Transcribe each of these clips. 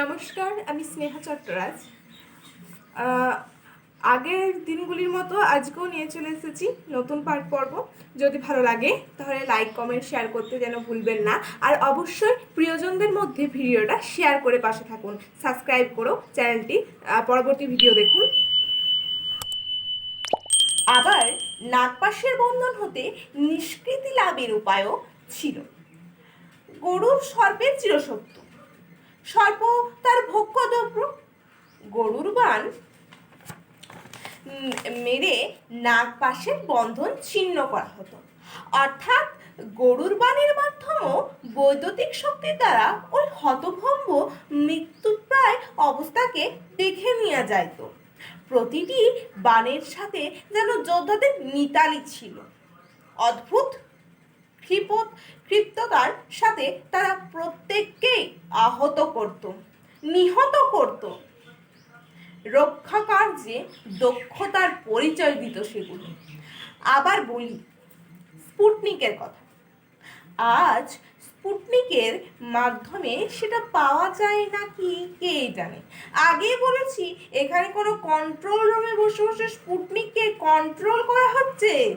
নমস্কার, আমি স্নেহা চট্টরাজ। আগের দিনগুলির মতো আজকেও নিয়ে চলে এসেছি নতুন পার্ট পর্ব। যদি ভালো লাগে, তাহলে লাইক কমেন্ট শেয়ার করতে যেন ভুলবেন না। আর অবশ্যই প্রিয়জনদের মধ্যে ভিডিওটা শেয়ার করে পাশে থাকুন। সাবস্ক্রাইব করো চ্যানেলটি পরবর্তী ভিডিও দেখুন। আবার নাগপাশের বন্ধন হতে নিষ্কৃতি লাভের উপায়ও ছিল। গরুর সর্পের চিরসত্য সর্প তার ভক্ষ দ্রব্য গরুর বান মেরে নাগপাশের বন্ধন ছিন্ন করা হতো। অর্থাৎ গরুর বাণের মাধ্যমেও বৈদ্যুতিক শক্তির দ্বারা ওই হতভম্ব মৃত্যুপ্রায় অবস্থাকে দেখে নেওয়া যাইত। প্রতিটি বাণের সাথে যেন যোদ্ধাদের মিতালি ছিল। অদ্ভুত ক্ষিপত ক্ষিপ্ততার সাথে তারা প্রত্যেককেই আহত করত, নিহত করত। রক্ষা কার্যে দক্ষতার পরিচয় দিত সেগুলো। আবার বলি, স্পুটনিকের কথা। আজ স্পুটনিকের মাধ্যমে সেটা পাওয়া যায় নাকি কে জানে? আগে বলেছি, এখানে কোনো কন্ট্রোল রুমে বসে বসে স্পুটনিককে কন্ট্রোল করা হচ্ছে।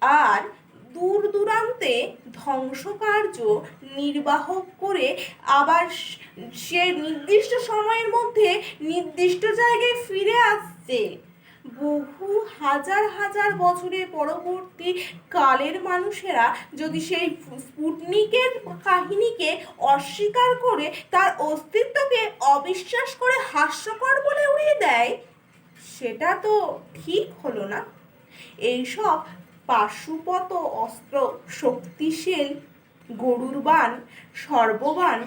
আর দূর দূরান্তে ধ্বংসকার্য নির্বাহ করে আবার স- নির্দিষ্ট সময়ের মধ্যে নির্দিষ্ট জায়গায় ফিরে আসছে। বহু হাজার হাজার বছরের পরবর্তী কালের মানুষেরা যদি সেই স্পুটনিকের কাহিনীকে অস্বীকার করে তার অস্তিত্বকে অবিশ্বাস করে হাস্যকর বলে উড়িয়ে দেয়, সেটা তো ঠিক হলো না। এইসব পাশুপত অস্ত্র শক্তিশীল গরুর বান সর্ববান,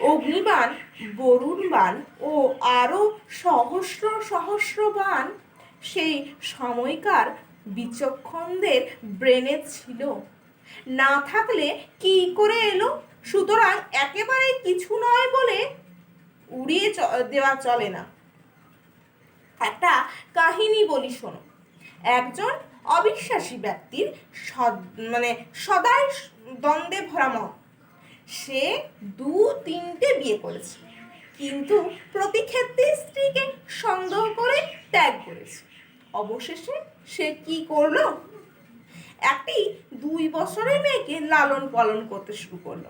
অগ্নিবান বরুণ বান ও আরও সহস্র সহস্র বান সেই সময়কার বিচক্ষণদের ব্রেনে ছিল। না থাকলে কি করে এলো? সুতরাং একেবারে কিছু নয় বলে উড়িয়ে দেওয়া চলে না। একটা কাহিনী বলি শোনো। একজন অবিশ্বাসী ব্যক্তির মানে সদাই দ্বন্দ্বে ভরা মন। সে দু তিনটে বিয়ে করেছে। কিন্তু প্রতি ক্ষেত্রে স্ত্রীকে সন্দেহ করে ত্যাগ করেছে। অবশেষে সে কি করল? একটি দুই বছরের মেয়েকে লালন পালন করতে শুরু করল।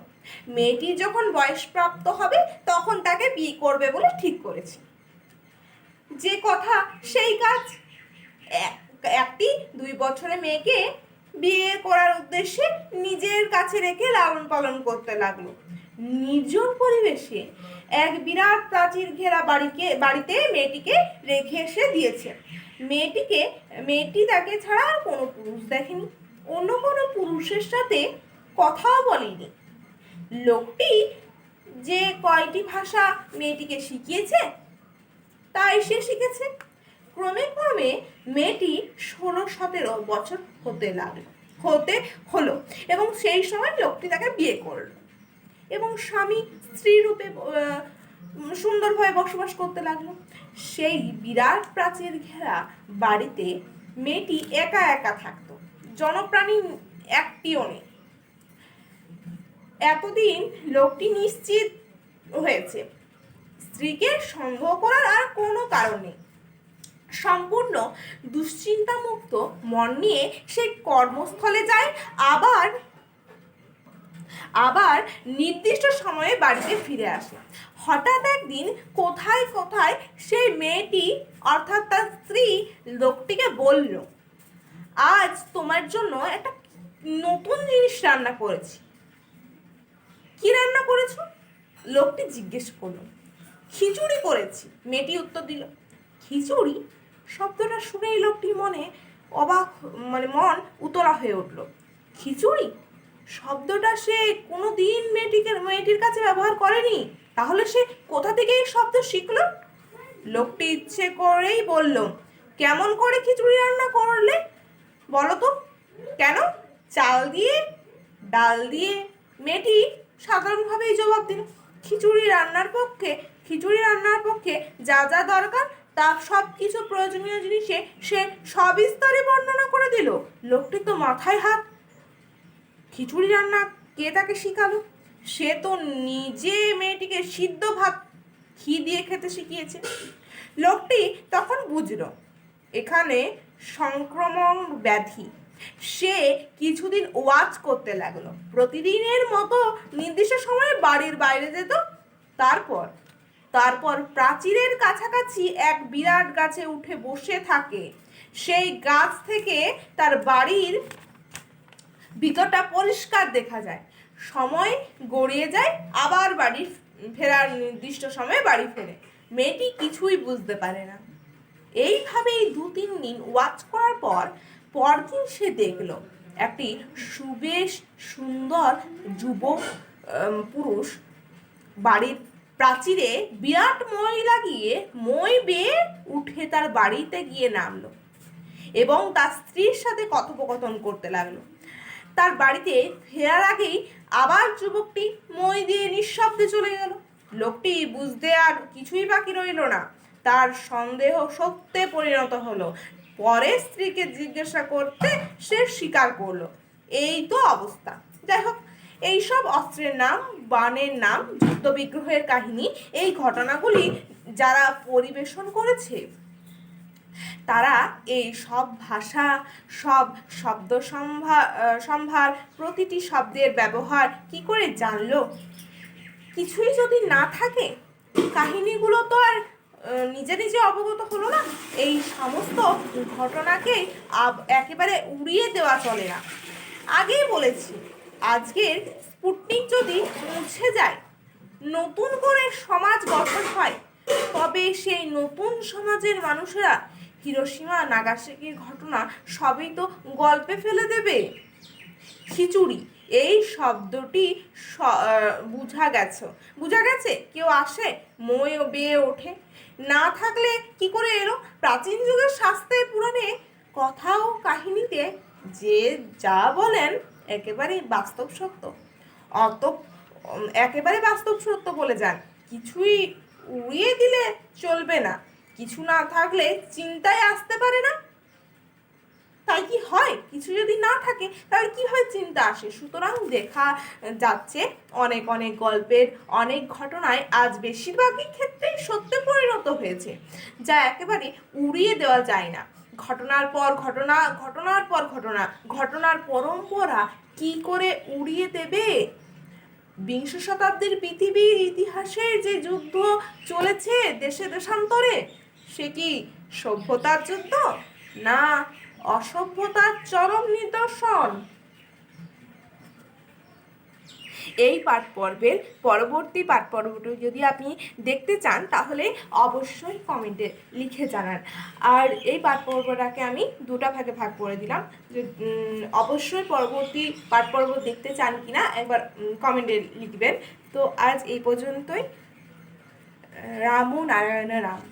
মেয়েটি যখন বয়সপ্রাপ্ত হবে, তখন তাকে বিয়ে করবে বলে ঠিক করেছে। যে কথা, সেই কাজ। এক- দুই বছরের মেয়েকে বিয়ে করার উদ্দেশ্যে নিজের কাছে রেখে লালন পালন করতে লাগল। নির্জন পরিবেশে এক বিরাট প্রাচীর ঘেরা বাড়িকে, বাড়িতে মেয়েটিকে রেখে এসে দিয়েছে। মেয়েটিকে, মেয়েটি তাকে ছাড়া আর কোনো পুরুষ দেখেনি, অন্য কোনো পুরুষের সাথে কথাও বলেনি। লোকটি যে কয়টি ভাষা মেয়েটিকে শিখিয়েছে, তাই সে শিখেছে। ক্রমে ক্রমে মেয়েটি ষোলো সতেরো বছর হতে লাগল হতে হলো এবং সেই সময় লোকটি তাকে বিয়ে করল এবং স্বামী স্ত্রী রূপে সুন্দরভাবে বসবাস করতে লাগল। সেই বিরাট প্রাচীর ঘেরা বাড়িতে মেয়েটি একা একা থাকতো। জনপ্রাণী একটিও নেই। এতদিন লোকটি নিশ্চিত হয়েছে। স্ত্রীকে সন্দেহ করার আর কোনো কারণ নেই। সম্পূর্ণ দুশ্চিন্তামুক্ত মন নিয়ে সে কর্মস্থলে যায়, আবার আবার নির্দিষ্ট সময়ে বাড়িতে ফিরে আসে। হঠাৎ একদিন কোথায় কোথায় সেই মেয়েটি, অর্থাৎ তার স্ত্রী, লোকটিকে বলল, আজ তোমার জন্য একটা নতুন জিনিস রান্না করেছি। কি রান্না করেছ? লোকটি জিজ্ঞেস করল। খিচুড়ি করেছি। মেয়েটি উত্তর দিল, খিচুড়ি? শব্দটা শুনেই লোকটির মনে অবাক মানে মন উতলা হয়ে উঠল। খিচুড়ি? শব্দটা সে কোনো দিন মেয়েটিকে মেয়েটির কাছে ব্যবহার করেনি? তাহলে সে কোথা থেকে এই শব্দ শিখল? লোকটি ইচ্ছে করেই বলল, কেমন করে খিচুড়ি রান্না করলে? বলো তো। কেন? চাল দিয়ে, ডাল দিয়ে। মেয়েটি সাধারণভাবেই জবাব দিল, খিচুড়ি রান্নার পক্ষে খিচুড়ি রান্নার পক্ষে যা যা দরকার তা সব কিছু প্রয়োজনীয় জিনিসে সে সবিস্তারে বর্ণনা করে দিল। লোকটি তো মাথায় হাত। খিচুড়ি রান্না কে তাকে শিখালো? সে তো নিজে মেয়েটিকে সিদ্ধ ভাত ঘি দিয়ে খেতে শিখিয়েছে। লোকটি তখন বুঝলো, এখানে সংক্রমণ ব্যাধি। সে কিছুদিন ওয়াচ করতে লাগল। প্রতিদিনের মতো নির্দিষ্ট সময়ে বাড়ির বাইরে যেত। তারপর তারপর প্রাচীরের কাছাকাছি এক বিরাট গাছে উঠে বসে থাকে। সেই গাছ থেকে তার বাড়ির ভিতরটা পরিষ্কার দেখা যায়। সময় গড়িয়ে যায়, আবার বাড়ি ফেরার নির্দিষ্ট সময়ে বাড়ি ফেরে। মেয়েটি কিছুই বুঝতে পারে না। এইভাবেই দু তিন দিন ওয়াচ করার পর, পরদিন সে দেখল একটি সুবেশ সুন্দর যুবক পুরুষ বাড়ির প্রাচীরে বিরাট মই লাগিয়ে মই বেয়ে উঠে তার বাড়িতে গিয়ে নামলো এবং তার স্ত্রীর সাথে কথোপকথন করতে লাগল। তার বাড়িতে ফেরার আগেই আবার যুবকটি মই দিয়ে নিঃশব্দে চলে গেল। লোকটি বুঝতে আর কিছুই বাকি রইল না। তার সন্দেহ সত্যে পরিণত হলো। পরে স্ত্রীকে জিজ্ঞাসা করতে সে স্বীকার করল। এই তো অবস্থা। যাই হোক এইসব অস্ত্রের নাম, বানের নাম, যুদ্ধ বিগ্রহের কাহিনী, এই ঘটনাগুলি যারা পরিবেশন করেছে, তারা এই সব ভাষা, সব শব্দ সম্ভার প্রতিটি শব্দের ব্যবহার কি করে জানলো? কিছুই যদি না থাকে, কাহিনীগুলো তো আর নিজে নিজে অবগত হলো না। এই সমস্ত ঘটনাকে একেবারে উড়িয়ে দেওয়া চলে না। আগেই বলেছি আজকের স্পুটনিক যদি মুছে যায়, নতুন করে সমাজ গঠন হয়, তবে সেই নতুন সমাজের মানুষেরা হিরোসীমা নাগাসাকির ঘটনা সবই তো গল্পে ফেলে দেবে। খিচুড়ি, এই শব্দটি বুঝা গেছে। বুঝা গেছে? কেউ আসে মই বেয়ে ওঠে। না থাকলে কি করে এলো? প্রাচীন যুগের শাস্ত্রে পুরাণে কথা ও কাহিনীতে যে যা বলেন একেবারে বাস্তব সত্য। অত একেবারে বাস্তব সত্য বলে যান। কিছুই উড়িয়ে দিলে চলবে না। কিছু না থাকলে চিন্তায় আসতে পারে না। তাই কি হয়? কিছু যদি না থাকে, তাহলে কীভাবে চিন্তা আসে? সুতরাং দেখা যাচ্ছে অনেক অনেক গল্পের অনেক ঘটনায় আজ বেশিরভাগই ক্ষেত্রেই সত্যে পরিণত হয়েছে, যা একেবারে উড়িয়ে দেওয়া যায় না। ঘটনার পর ঘটনা, ঘটনার পর ঘটনা, ঘটনার পরম্পরা কি করে উড়িয়ে দেবে? বিংশ শতাব্দীর পৃথিবীর ইতিহাসে যে যুদ্ধ চলেছে দেশে দেশান্তরে, সে কি সভ্যতার যুদ্ধ না অসভ্যতার চরম নিদর্শন? এই পাঠ পর্বের পরবর্তী পাঠ পর্বটি যদি আপনি দেখতে চান, তাহলে অবশ্যই কমেন্টে লিখে জানান। আর এই পাঠ পর্বটাকে আমি দুটা ভাগে ভাগ করে দিলাম। অবশ্যই পরবর্তী পাঠ পর্ব দেখতে চান কিনা, একবার কমেন্টে লিখবেন। তো আজ এই পর্যন্তই। রামু নারায়ণ রাম।